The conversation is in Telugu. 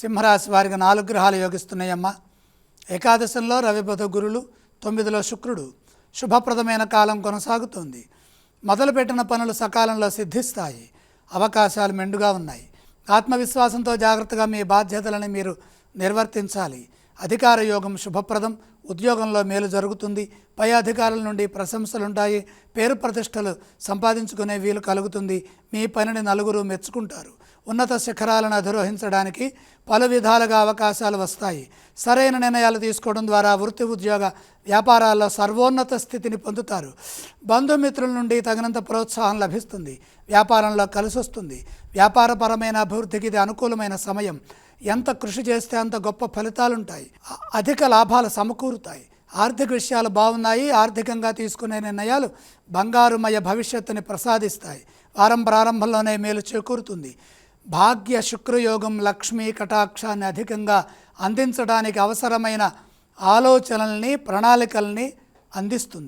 సింహరాశి వారికి నాలుగు గ్రహాలు యోగిస్తున్నాయమ్మా. ఏకాదశంలో రవిపథ గురులు తొమ్మిదిలో శుక్రుడు. శుభప్రదమైన కాలం కొనసాగుతుంది. మొదలుపెట్టిన పనులు సకాలంలో సిద్ధిస్తాయి. అవకాశాలు మెండుగా ఉన్నాయి. ఆత్మవిశ్వాసంతో జాగ్రత్తగా మీ బాధ్యతలను మీరు నిర్వర్తించాలి. అధికార యోగం శుభప్రదం. ఉద్యోగంలో మేలు జరుగుతుంది. పై అధికారుల నుండి ప్రశంసలుంటాయి. పేరు ప్రతిష్టలు సంపాదించుకునే వీలు కలుగుతుంది. మీ పనిని నలుగురు మెచ్చుకుంటారు. ఉన్నత శిఖరాలను అధిరోహించడానికి పలు విధాలుగా అవకాశాలు వస్తాయి. సరైన నిర్ణయాలు తీసుకోవడం ద్వారా వృత్తి ఉద్యోగ వ్యాపారాల్లో సర్వోన్నత స్థితిని పొందుతారు. బంధుమిత్రుల నుండి తగినంత ప్రోత్సాహం లభిస్తుంది. వ్యాపారంలో కలిసొస్తుంది. వ్యాపారపరమైన అభివృద్ధికి ఇది అనుకూలమైన సమయం. ఎంత కృషి చేస్తే అంత గొప్ప ఫలితాలుంటాయి. అధిక లాభాలు సమకూరుతాయి. ఆర్థిక విషయాలు బాగున్నాయి. ఆర్థికంగా తీసుకునే నిర్ణయాలు బంగారుమయ భవిష్యత్తుని ప్రసాదిస్తాయి. వారం ప్రారంభంలోనే మేలు చేకూరుతుంది. భాగ్య శుక్రయోగం లక్ష్మీ కటాక్షాన్ని అధికంగా అందించడానికి అవసరమైన ఆలోచనల్ని ప్రణాళికల్ని అందిస్తుంది.